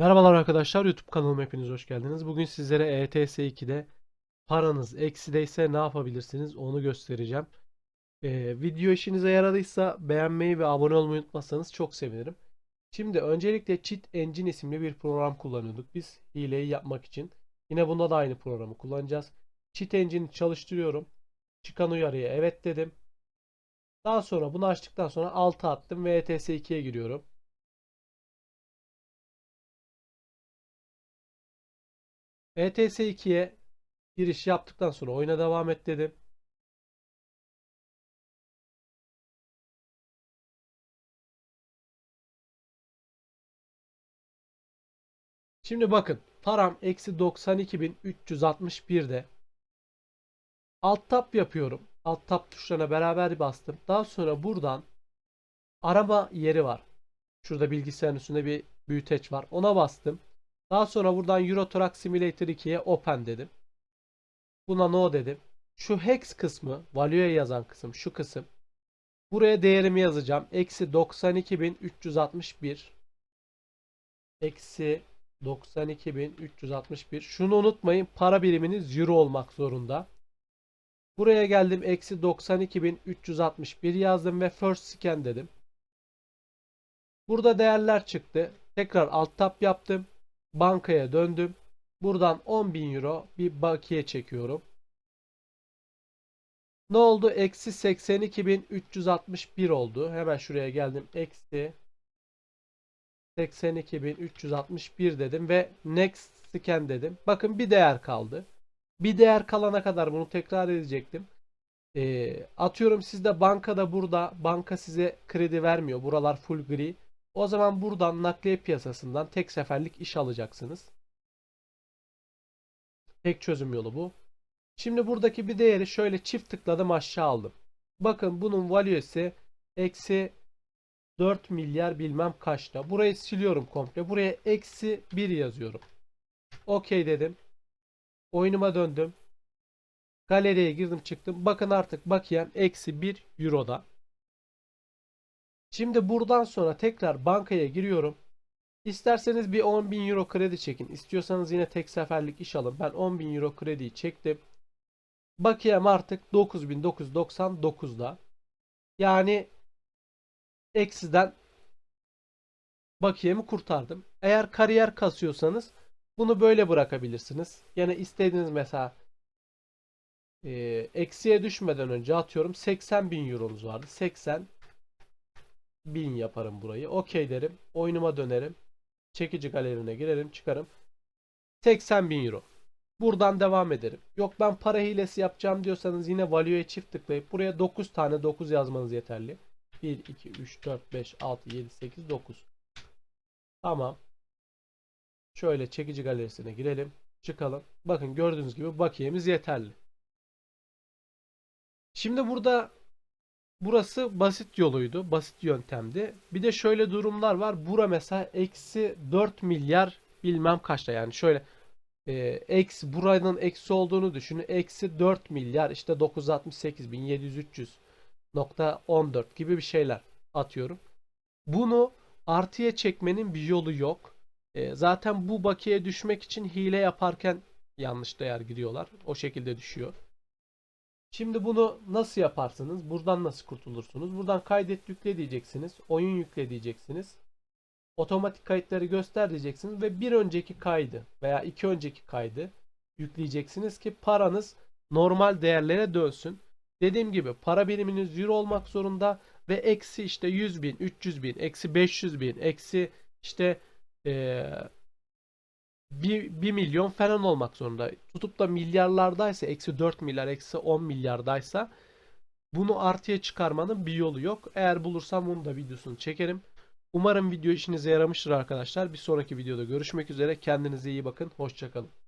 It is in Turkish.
Merhabalar arkadaşlar YouTube kanalıma hepiniz hoş geldiniz. Bugün sizlere E ETS 2'de paranız eksideyse ne yapabilirsiniz onu göstereceğim. Ee, video işinize yaradıysa beğenmeyi ve abone olmayı unutmazsanız çok sevinirim. Şimdi öncelikle Cheat Engine isimli bir program kullanıyorduk biz hileyi yapmak için. Yine bunda da aynı programı kullanacağız. Cheat Engine'i çalıştırıyorum. Çıkan uyarıya evet dedim. Daha sonra bunu açtıktan sonra 6 attım ve ETS 2'ye giriyorum. ETS 2'ye giriş yaptıktan sonra oyuna devam et dedim. Şimdi bakın param eksi 92.361'de. Alt tab yapıyorum. Alt tab tuşlarına beraber bastım. Daha sonra buradan arama yeri var. Şurada bilgisayarın üstünde bir büyüteç var. Ona bastım. Daha sonra buradan Euro Truck Simulator 2'ye Open dedim. Buna No dedim. Şu hex kısmı, value'ye yazan kısım, şu kısım. Buraya değerimi yazacağım. Eksi 92.361 Eksi 92.361 Şunu unutmayın. Para biriminiz Euro olmak zorunda. Buraya geldim. Eksi 92.361 yazdım ve First Scan dedim. Burada değerler çıktı. Tekrar alt tab yaptım. Bankaya döndüm. Buradan 10.000 euro bir bakiye çekiyorum. Ne oldu? Eksi 82.361 oldu. Hemen şuraya geldim. Eksi 82.361 dedim ve next scan dedim. Bakın bir değer kaldı. Bir değer kalana kadar bunu tekrar edecektim. Ee, atıyorum sizde bankada burada banka size kredi vermiyor. Buralar full gri. O zaman buradan nakliye piyasasından tek seferlik iş alacaksınız. Tek çözüm yolu bu. Şimdi buradaki bir değeri şöyle çift tıkladım aşağı aldım. Bakın bunun value'si eksi 4 milyar bilmem kaçta. Burayı siliyorum komple. Buraya eksi 1 yazıyorum. Okey dedim. Oyunuma döndüm. Galeriye girdim çıktım. Bakın artık bakiyem eksi 1 euroda. Şimdi buradan sonra tekrar bankaya giriyorum. İsterseniz bir 10.000 euro kredi çekin. İstiyorsanız yine tek seferlik iş alın. Ben 10.000 euro krediyi çektim. Bakiyem artık 9.999'da. Yani eksiden bakiyemi kurtardım. Eğer kariyer kasıyorsanız bunu böyle bırakabilirsiniz. Yani istediğiniz mesela e, eksiye düşmeden önce atıyorum 80 bin euronuz vardı. 80 bin yaparım burayı. Okey derim. Oyunuma dönerim. Çekici galerine girerim çıkarım. 80 bin euro. Buradan devam ederim. Yok ben para hilesi yapacağım diyorsanız yine value'ye çift tıklayıp buraya 9 tane 9 yazmanız yeterli. 1, 2, 3, 4, 5, 6, 7, 8, 9. Tamam. Şöyle çekici galerisine girelim. Çıkalım. Bakın gördüğünüz gibi bakiyemiz yeterli. Şimdi burada burası basit yoluydu. Basit yöntemdi. Bir de şöyle durumlar var. Bura mesela eksi 4 milyar bilmem kaçta yani şöyle e, eksi buranın eksi olduğunu düşünün. Eksi 4 milyar işte 968 bin 700 300 nokta 14 gibi bir şeyler atıyorum. Bunu artıya çekmenin bir yolu yok. E, zaten bu bakiye düşmek için hile yaparken yanlış değer giriyorlar. O şekilde düşüyor. Şimdi bunu nasıl yaparsınız? Buradan nasıl kurtulursunuz? Buradan kaydet yükle diyeceksiniz. Oyun yükle diyeceksiniz. Otomatik kayıtları göster diyeceksiniz ve bir önceki kaydı veya iki önceki kaydı yükleyeceksiniz ki paranız normal değerlere dönsün. Dediğim gibi para biriminiz euro olmak zorunda ve eksi işte 100 bin, 300 bin, eksi 500 bin, eksi işte ee, 1, 1 milyon falan olmak zorunda. Tutup da milyarlardaysa, eksi 4 milyar, eksi 10 milyardaysa bunu artıya çıkarmanın bir yolu yok. Eğer bulursam bunu da videosunu çekerim. Umarım video işinize yaramıştır arkadaşlar. Bir sonraki videoda görüşmek üzere. Kendinize iyi bakın. Hoşçakalın.